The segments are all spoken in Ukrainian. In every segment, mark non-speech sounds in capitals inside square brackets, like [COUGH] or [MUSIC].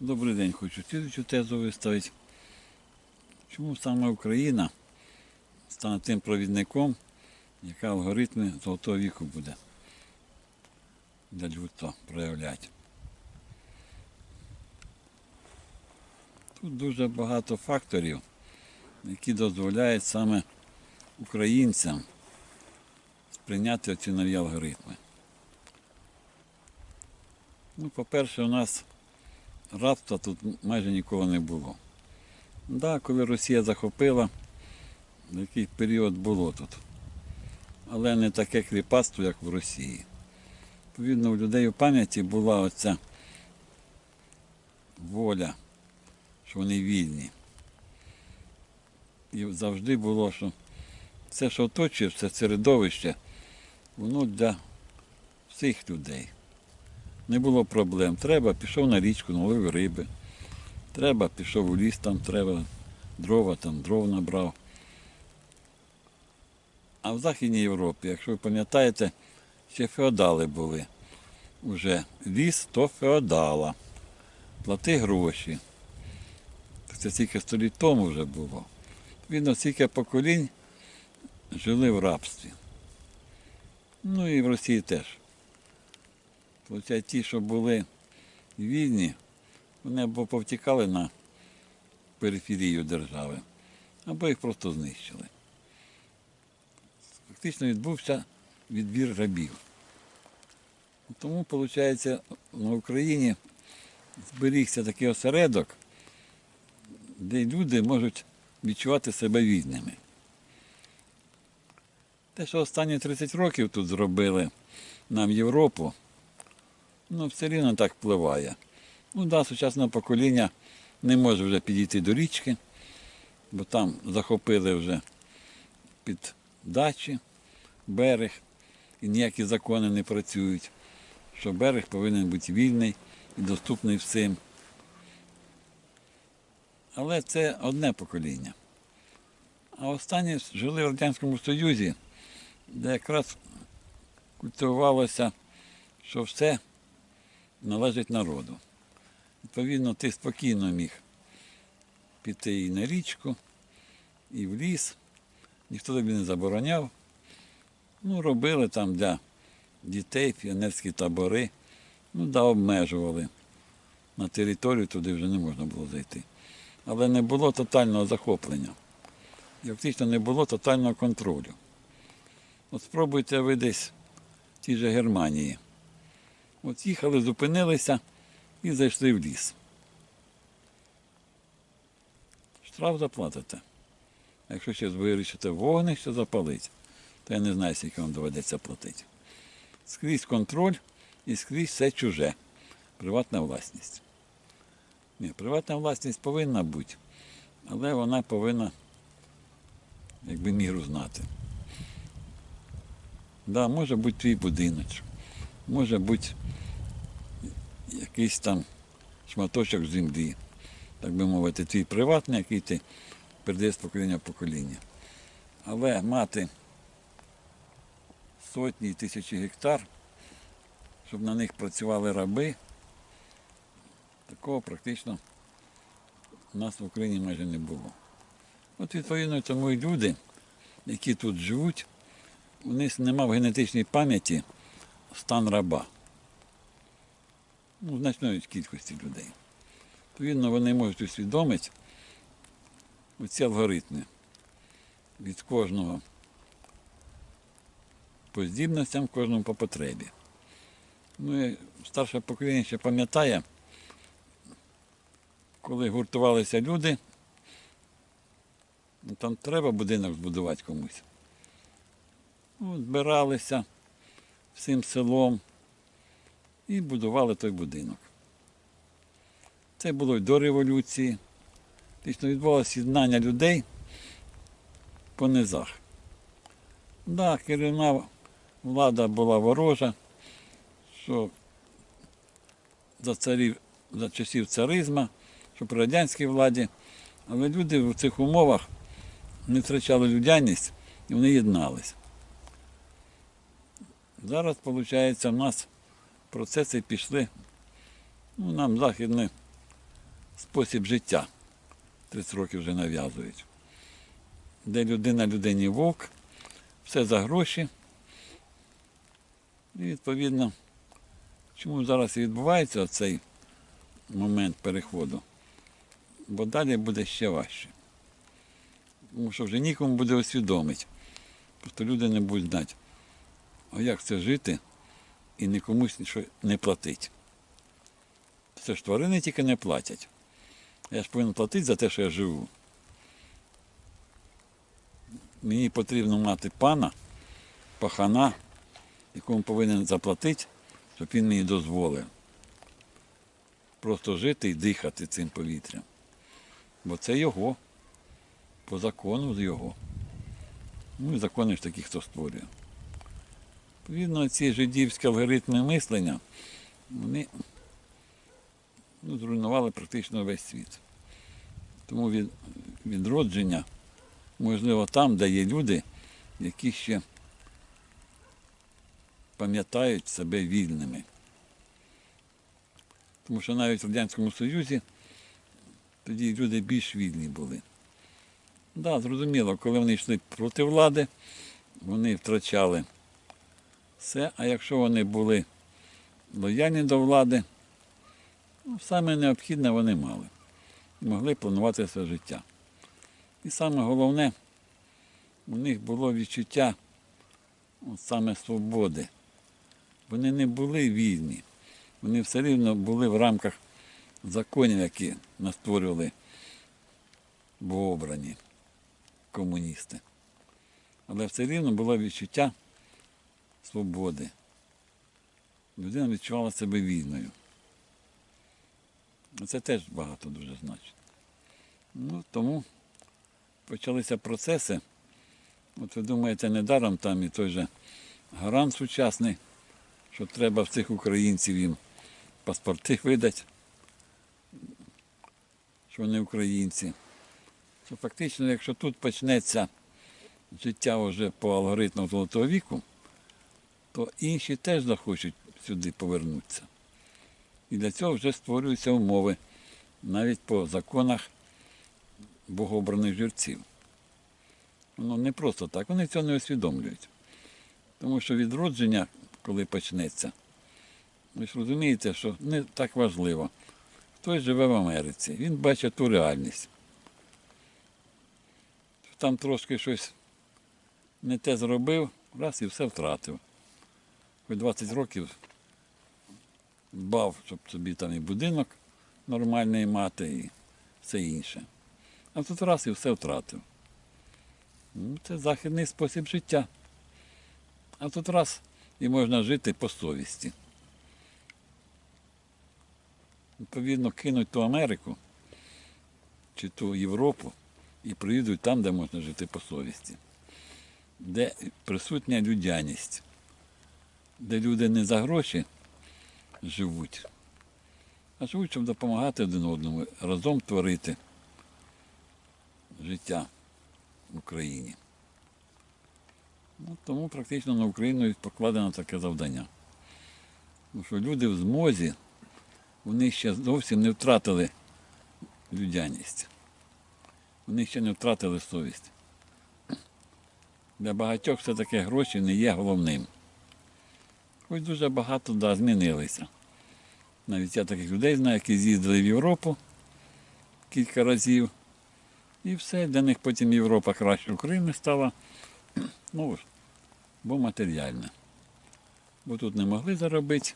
Добрий день, хочу слідчу тезу виставити. Чому саме Україна стане тим провідником, яка алгоритми золотого віку буде для людства проявляти? Тут дуже багато факторів, які дозволяють саме українцям сприйняти ці нові алгоритми. Ну, по-перше, у нас рабства тут майже ніколи не було. Да, коли Росія захопила, який період було тут. Але не таке кріпацтво, як в Росії. Відповідно, у людей у пам'яті була оця воля, що вони вільні. І завжди було, що все, що оточує, все середовище, воно для всіх людей. Не було проблем. Треба, пішов на річку, наловив риби. Треба, пішов у ліс, там треба дрова, там дров набрав. А в Західній Європі, якщо ви пам'ятаєте, ще феодали були. Уже ліс то феодала. Плати гроші. Це стільки століть тому вже було. Відно, стільки поколінь жили в рабстві. Ну і в Росії теж. Хоча ті, що були вільні, вони або повтікали на периферію держави, або їх просто знищили. Фактично відбувся відбір рабів. Тому, виходить, на Україні зберігся такий осередок, де люди можуть відчувати себе вільними. Те, що останні 30 років тут зробили нам Європу, ну, все рівно так впливає. Ну, да, сучасне покоління не може вже підійти до річки, бо там захопили вже під дачі берег, і ніякі закони не працюють, що берег повинен бути вільний і доступний всім. Але це одне покоління. А останні жили в Радянському Союзі, де якраз культивувалося, що все належить народу. Відповідно, ти спокійно міг піти і на річку, і в ліс, ніхто тобі не забороняв. Ну, робили там для дітей піонерські табори, ну да, обмежували. На територію туди вже не можна було зайти. Але не було тотального захоплення. І фактично не було тотального контролю. От спробуйте ви десь в тій же Германії. От їхали, зупинилися і зайшли в ліс. Штраф заплатите. А якщо ще вирішите вогнище запалити, то я не знаю, скільки вам доведеться платити. Скрізь контроль і скрізь все чуже. Приватна власність. Ні, приватна власність повинна бути, але вона повинна, якби міру знати. Да, може бути твій будиночок, може бути якийсь там шматочок землі, так би мовити, твій приватний, який ти передаєш з покоління в покоління. Але мати сотні тисячі гектар, щоб на них працювали раби, такого практично у нас в Україні майже не було. От відповідно тому і люди, які тут живуть, у них немає в генетичній пам'яті стан раба. Ну, значної кількості людей. Відповідно, вони можуть усвідомити оці алгоритми від кожного по здібностям, кожному по потребі. Ну, і старше покоління ще пам'ятає, коли гуртувалися люди, ну, там треба будинок збудувати комусь. Ну, збиралися всім селом і будували той будинок. Це було й до революції. Фактично відбувалося з'єднання людей по низах. Да, керівна влада була ворожа, що за царів, за часів царизма, що при радянській владі, але люди в цих умовах не втрачали людяність і вони єднались. Зараз, виходить, в нас процеси пішли, ну, нам західні спосіб життя. 30 років вже нав'язують. Де людина людині вовк, все за гроші. І відповідно, чому зараз і відбувається цей момент переходу? Бо далі буде ще важче. Тому що вже нікому буде усвідомити. Просто люди не будуть знати, а як це жити і нікомусь нічого не платить. Це ж тварини тільки не платять. Я ж повинен платити за те, що я живу. Мені потрібно мати пана, пахана, якому повинен заплатити, щоб він мені дозволив. Просто жити і дихати цим повітрям. Бо це його. По закону з його. Ну і закони ж такі, хто створює. Відповідно, ці жидівські алгоритми мислення, вони ну, зруйнували практично весь світ. Тому від, відродження, можливо, там, де є люди, які ще пам'ятають себе вільними. Тому що навіть в Радянському Союзі тоді люди більш вільні були. Так, да, зрозуміло, коли вони йшли проти влади, вони втрачали все, а якщо вони були лояльні до влади, ну, саме необхідне вони мали. Могли планувати своє життя. І саме головне, у них було відчуття от саме свободи. Вони не були вільні. Вони все рівно були в рамках законів, які настворювали богообрані комуністи. Але все рівно було відчуття свободи. Людина відчувала себе вільною. Це теж багато дуже значить. Ну, тому почалися процеси. От ви думаєте, недаром там і той же гарант сучасний, що треба всіх українців їм паспорти видати, що вони українці. Що фактично, якщо тут почнеться життя вже по алгоритму Золотого віку, то інші теж захочуть сюди повернутися. І для цього вже створюються умови навіть по законах богообраних жерців. Воно не просто так, вони цього не усвідомлюють. Тому що відродження, коли почнеться, ви ж розумієте, що не так важливо. Хтось живе в Америці, він бачить ту реальність. Там трошки щось не те зробив, раз і все втратив. Хоч 20 років дбав, щоб собі там і будинок нормальний мати, і все інше. А тут раз і все втратив. Ну, Це західний спосіб життя. А тут раз і можна жити по совісті. Відповідно, кинуть ту Америку чи ту Європу і приїдуть там, де можна жити по совісті, де присутня людяність, де люди не за гроші живуть, а живуть, щоб допомагати один одному, разом творити життя в Україні. Ну, тому практично на Україну покладено таке завдання. Тому що люди в змозі, вони ще зовсім не втратили людяність. Вони ще не втратили совість. Для багатьох все-таки гроші не є головним. Хоч дуже багато да, змінилися. Навіть я таких людей знаю, які з'їздили в Європу кілька разів. І все, для них потім Європа краще України стала. Ну, бо матеріальна. Бо тут не могли заробити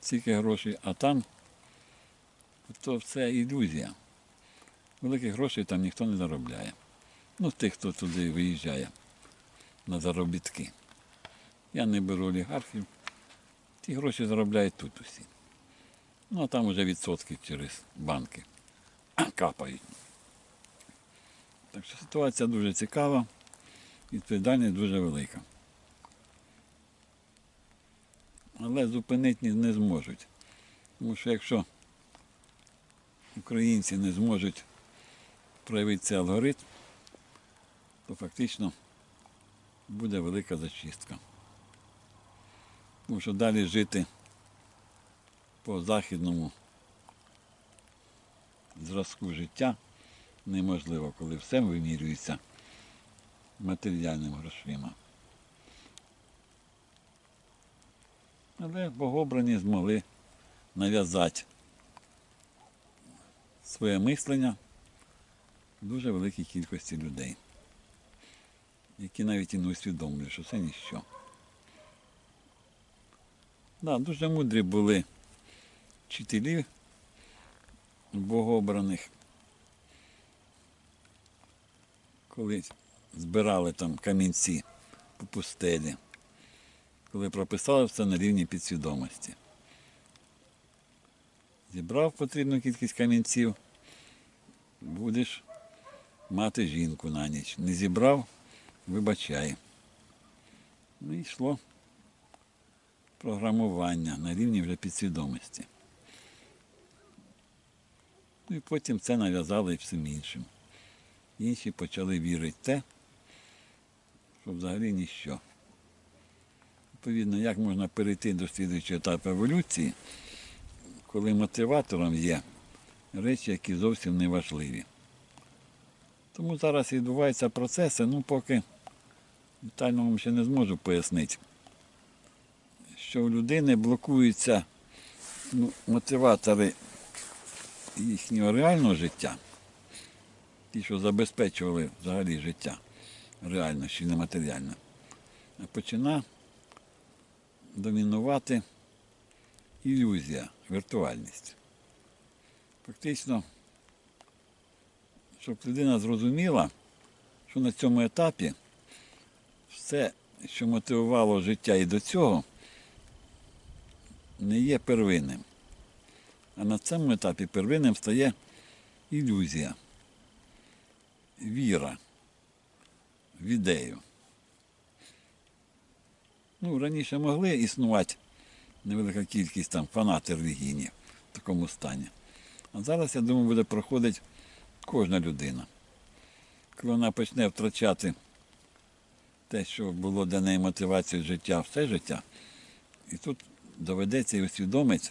стільки грошей, а там то все ілюзія. Великих грошей там ніхто не заробляє. Ну, тих, хто туди виїжджає на заробітки. Я не беру олігархів. Ті гроші заробляють тут усі. Ну, а там вже відсотки через банки [CLEARS THROAT] капають. Так що ситуація дуже цікава, відповідальність дуже велика. Але зупинити не зможуть. Тому що якщо українці не зможуть проявити цей алгоритм, то фактично буде велика зачистка. Що далі жити по західному зразку життя неможливо, коли все вимірюється матеріальними грошима. Але богобрані змогли нав'язати своє мислення дуже великій кількості людей, які навіть і не усвідомлюють, що це ніщо. Да, дуже мудрі були вчителі богообраних, коли збирали там камінці по пустелі, коли прописали все на рівні підсвідомості. Зібрав потрібну кількість камінців, будеш мати жінку на ніч. Не зібрав, вибачай. Ну і йшло програмування на рівні вже підсвідомості. Ну і потім це нав'язали всім іншим. Інші почали вірити в те, що взагалі ніщо. Відповідно, як можна перейти до слідуючого етапу еволюції, коли мотиватором є речі, які зовсім не важливі. Тому зараз відбуваються процеси, ну поки детально вам ще не зможу пояснити, що у людини блокуються ну, мотиватори їхнього реального життя, ті, що забезпечували взагалі життя реально, нематеріальне, а почина домінувати ілюзія, віртуальність. Фактично, щоб людина зрозуміла, що на цьому етапі все, що мотивувало життя і до цього, не є первинним. А на цьому етапі первинним стає ілюзія, віра в ідею. Ну, раніше могли існувати невелика кількість там фанатів релігійні в такому стані. А зараз, я думаю, буде проходити кожна людина. Коли вона почне втрачати те, що було для неї мотивацією життя, все життя, і тут доведеться і усвідомити,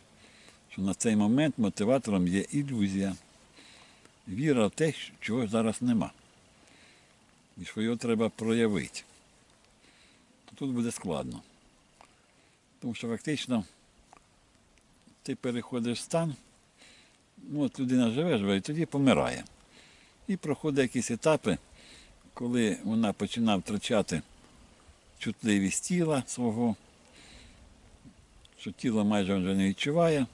що на цей момент мотиватором є ілюзія, віра в те, чого зараз нема. І що його треба проявити. Тут буде складно. Тому що фактично ти переходиш в стан, ну от людина живе, живе, і тоді помирає. І проходить якісь етапи, коли вона починає втрачати чутливість тіла свого, що тіло майже вже не відчуває,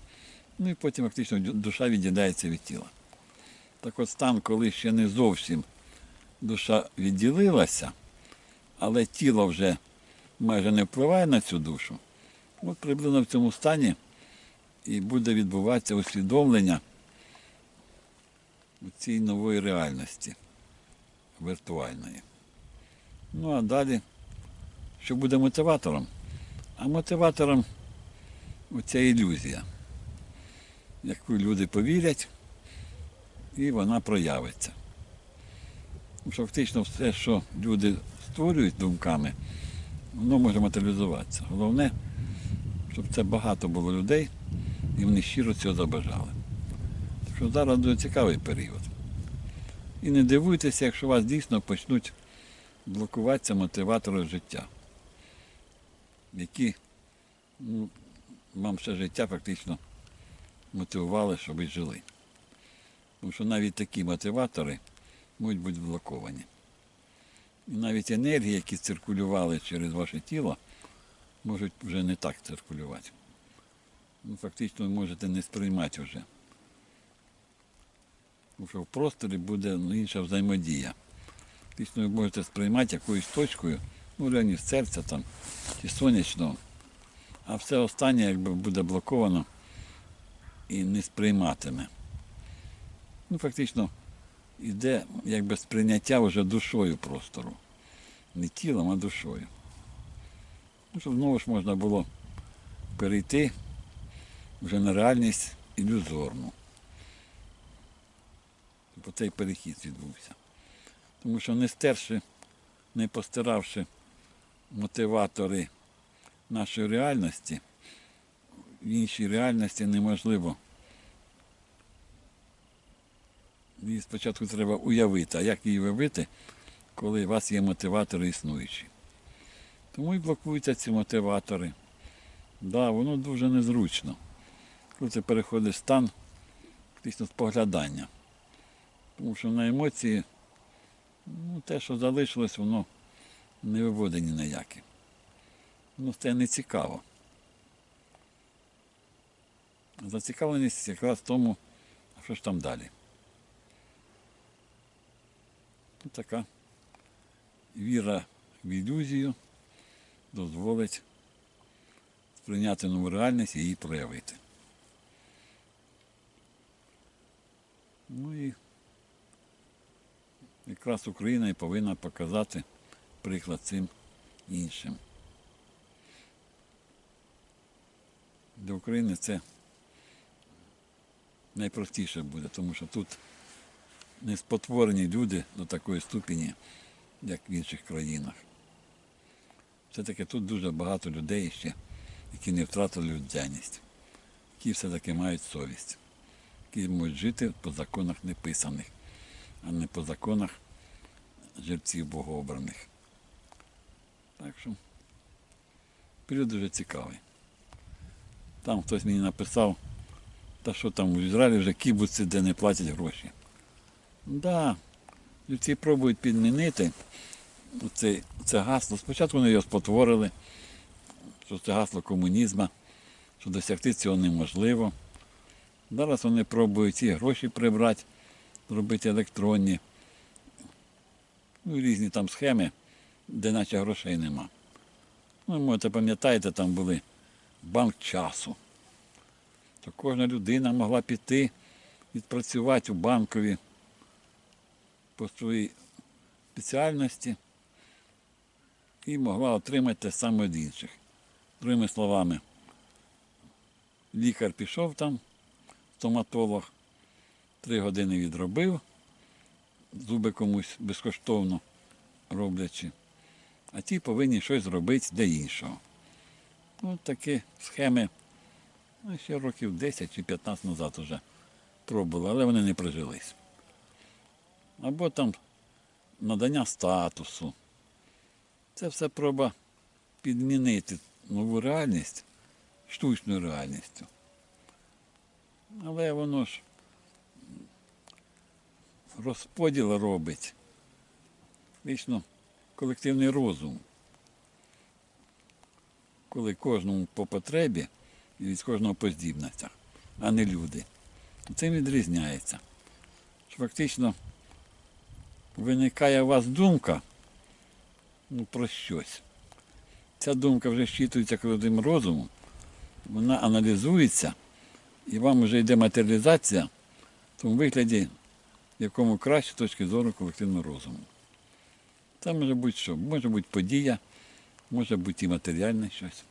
ну і потім фактично душа відділяється від тіла. Так от стан, коли ще не зовсім душа відділилася, але тіло вже майже не впливає на цю душу, от приблизно в цьому стані і буде відбуватися усвідомлення у цій нової реальності віртуальної. Ну а далі, що буде мотиватором? А мотиватором оця ілюзія, яку люди повірять, і вона проявиться. Що фактично все, що люди створюють думками, воно може матеріалізуватися. Головне, щоб це багато було людей, і вони щиро цього забажали. Так що зараз дуже цікавий період. І не дивуйтеся, якщо вас дійсно почнуть блокуватися мотиватори життя, які ну, вам все життя фактично мотивували, щоб ви жили. Тому що навіть такі мотиватори можуть бути блоковані. І навіть енергії, які циркулювали через ваше тіло, можуть вже не так циркулювати. Ну, Фактично ви можете не сприймати вже. Тому що в просторі буде ну, інша взаємодія. Фактично ви можете сприймати якоюсь точкою, ну, реально серця там, чи сонячного, а все останнє якби буде блоковано і не сприйматиме. Ну, фактично, йде якби сприйняття вже душою простору. Не тілом, а душою. Ну, щоб знову ж можна було перейти вже на реальність ілюзорну. Бо цей перехід відбувся. Тому що не стерши, не постиравши мотиватори нашої реальності, в іншій реальності неможливо Її спочатку треба уявити, а як її уявити, коли у вас є мотиватори існуючі. Тому і блокуються ці мотиватори. Да, воно дуже незручно. Коли це переходить в стан фактично споглядання. Тому що на емоції ну, те, що залишилось, воно не виводить ні які. Воно стає нецікаво. Зацікавленість якраз в тому, що ж там далі. Ну, така віра в ілюзію дозволить сприйняти нову реальність і її проявити. Ну і якраз Україна і повинна показати приклад цим іншим. Для України це найпростіше буде, тому що тут не спотворені люди до такої ступені, як в інших країнах. Все-таки тут дуже багато людей ще, які не втратили людяність, які все-таки мають совість, які можуть жити по законах неписаних, а не по законах жерців богообраних. Так що період дуже цікавий. Там хтось мені написав, та що там в Ізраїлі вже кібуці, де не платять гроші. Да, ці пробують підмінити це, це гасло. Спочатку вони його спотворили, що це гасло комунізму, що досягти цього неможливо. Зараз вони пробують ці гроші прибрати, зробити електронні. Ну, різні там схеми, де наче грошей нема. Ну, можете пам'ятаєте, там були банк часу. То кожна людина могла піти, відпрацювати у банкові по своїй спеціальності і могла отримати те саме від інших. Другими словами, лікар пішов там, стоматолог, три години відробив, зуби комусь безкоштовно роблячи, а ті повинні щось зробити для іншого. Ось такі схеми ну, ще років 10 чи 15 назад вже пробували, але вони не прижились. Або там надання статусу. Це все проба підмінити нову реальність штучною реальністю. Але воно ж розподіл робить. Вічно колективний розум. Коли кожному по потребі і від кожного по а не люди. Цим відрізняється. Що фактично виникає у вас думка ну, про щось. Ця думка вже щитується колективним розумом, вона аналізується, і вам вже йде матеріалізація в тому вигляді, в якому краще з точки зору колективного розуму. Це може бути що? Може бути подія, може бути і матеріальне щось.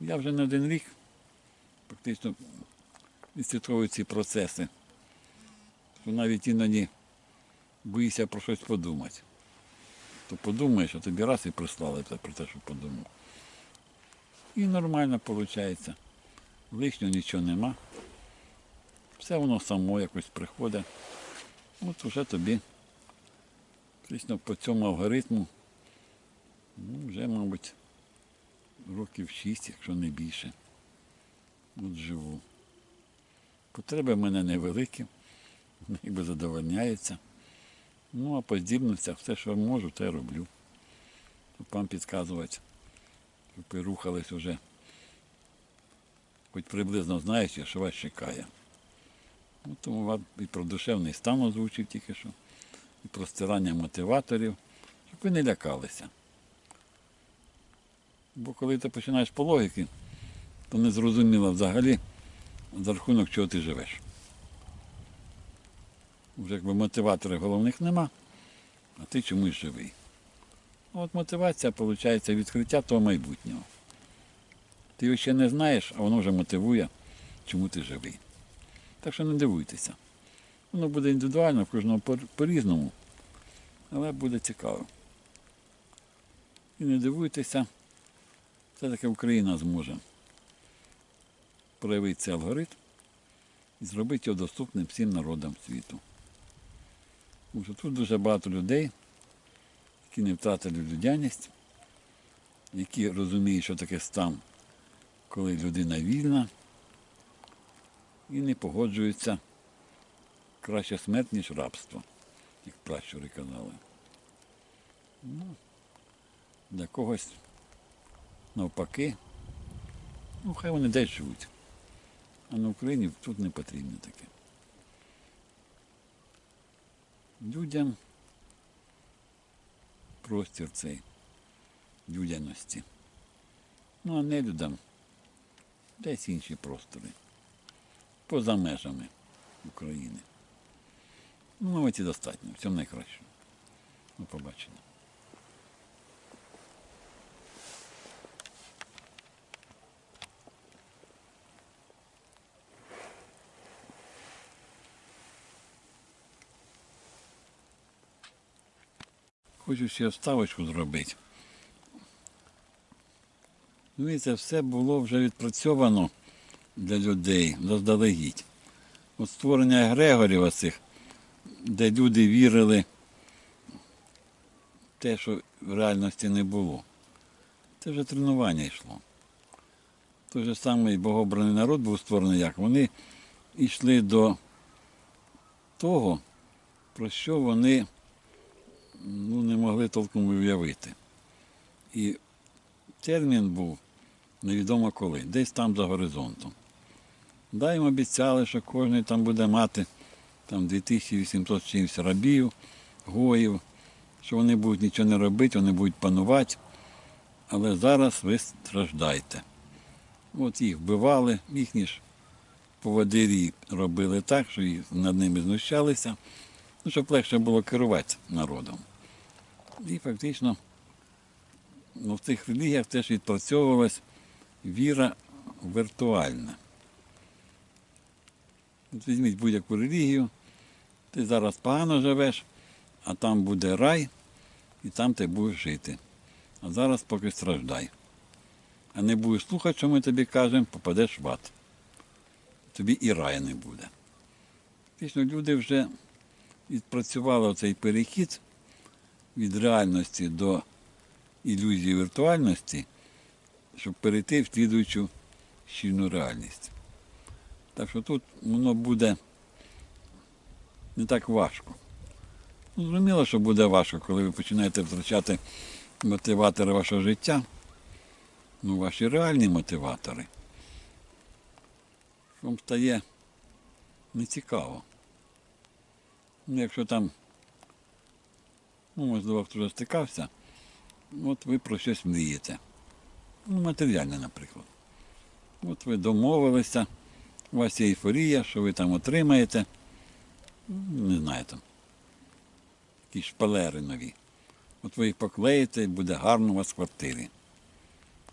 Я вже не один рік практично відслідковую ці процеси. Що навіть іноді боїшся про щось подумати. То подумаєш, а тобі раз і прислали про те, що подумав. І нормально виходить. Лишнього нічого нема. Все воно само якось приходить. От вже тобі фактично по цьому алгоритму ну, вже, мабуть, років 6, якщо не більше. От живу. Потреби в мене невеликі, [LAUGHS] ніби задовольняються. Ну, а по здібностях все, що можу, те роблю. Щоб вам підказувати, щоб ви рухались вже, хоч приблизно знаючи, що вас чекає. Ну, тому вам і про душевний стан озвучив тільки що, і про стирання мотиваторів, щоб ви не лякалися. Бо коли ти починаєш по логіки, то не зрозуміло взагалі, за рахунок чого ти живеш. Вже якби мотиваторів головних нема, а ти чомусь живий. От мотивація, виходить, відкриття того майбутнього. Ти його ще не знаєш, а воно вже мотивує, чому ти живий. Так що не дивуйтеся. Воно буде індивідуально, в кожного по- по-різному, але буде цікаво. І не дивуйтеся, все-таки Україна зможе проявити цей алгоритм і зробити його доступним всім народам світу. Тому що тут дуже багато людей, які не втратили людяність, які розуміють, що таке стан, коли людина вільна і не погоджуються краще смерть, ніж рабство, як пращури казали. Ну, для когось навпаки, ну хай вони десь живуть. А на Україні тут не потрібно таке. Людям простір цей людяності. Ну, а не людям десь інші простори. Поза межами України. Ну, і достатньо. Всього найкращого. До побачення. Хочу ще вставочку зробити. Ну і це все було вже відпрацьовано для людей заздалегідь. От створення егрегорів оцих, де люди вірили в те, що в реальності не було. Це вже тренування йшло. Той же самий богобраний народ був створений як. Вони йшли до того, про що вони ну, не могли толком уявити. І термін був невідомо коли, десь там за горизонтом. Да, їм обіцяли, що кожен там буде мати там 2800 чимось рабів, гоїв, що вони будуть нічого не робити, вони будуть панувати. Але зараз ви страждаєте. От їх вбивали, їхні ж поводирі робили так, що над ними знущалися, ну, щоб легше було керувати народом. І фактично ну, в цих релігіях теж відпрацьовувалась віра віртуальна. От візьміть будь-яку релігію, ти зараз погано живеш, а там буде рай, і там ти будеш жити. А зараз поки страждай. А не будеш слухати, що ми тобі кажемо, попадеш в ад. Тобі і рая не буде. Фактично люди вже відпрацювали цей перехід від реальності до ілюзії віртуальності, щоб перейти в слідуючу щільну реальність. Так що тут воно буде не так важко. Ну, Зрозуміло, що буде важко, коли ви починаєте втрачати мотиватори вашого життя, ну, ваші реальні мотиватори. Вам стає нецікаво. Ну, якщо там, ну, можливо, хто вже стикався, от ви про щось мрієте. Ну, матеріальне, наприклад. От ви домовилися, у вас є ейфорія, що ви там отримаєте. Не знаю там. Якісь шпалери нові. От ви їх поклеїте буде гарно у вас в квартирі.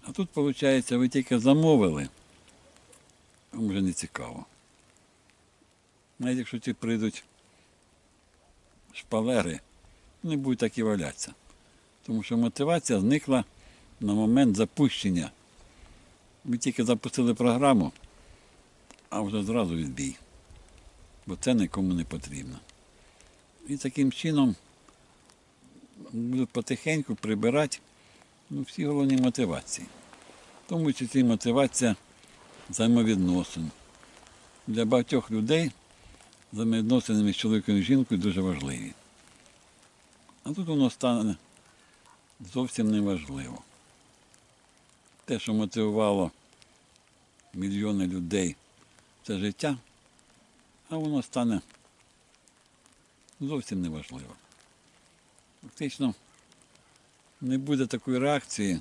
А тут, виходить, ви тільки замовили, вам вже не цікаво. Навіть якщо ці прийдуть шпалери, вони будуть так і валятися. Тому що мотивація зникла на момент запущення. Ви тільки запустили програму, а вже зразу відбій. Бо це нікому не потрібно. І таким чином будуть потихеньку прибирати ну, всі головні мотивації. Тому числі мотивація взаємовідносин. Для багатьох людей взаємовідносини між чоловіком і жінкою дуже важливі. А тут воно стане зовсім неважливо. Те, що мотивувало мільйони людей це життя, а воно стане зовсім неважливо. Фактично не буде такої реакції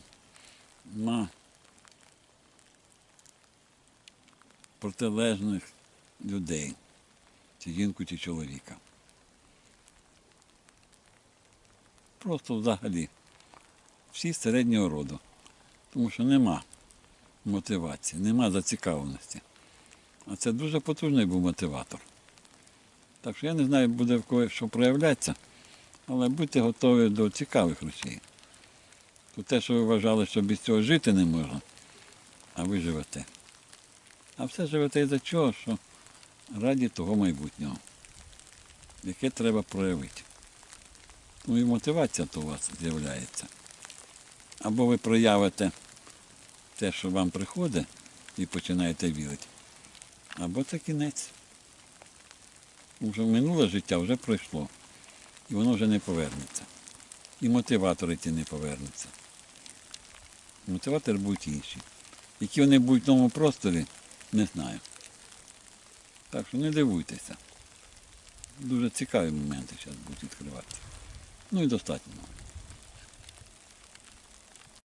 на протилежних людей, чи жінку, чи чоловіка. Просто взагалі всі середнього роду. Тому що нема мотивації, нема зацікавленості. А це дуже потужний був мотиватор. Так що я не знаю, буде в кого що проявлятися, але будьте готові до цікавих речей. То те, що ви вважали, що без цього жити не можна, а ви живете. А все живете із-за чого, що раді того майбутнього, яке треба проявити. Ну і мотивація то у вас з'являється. Або ви проявите те, що вам приходить, і починаєте вірити. Або це кінець. Уже минуле життя вже пройшло. І воно вже не повернеться. І мотиватори ті не повернуться. Мотиватори будуть інші. Які вони будуть в новому просторі, не знаю. Так що не дивуйтеся. Дуже цікаві моменти зараз будуть відкриватися. Ну і достатньо.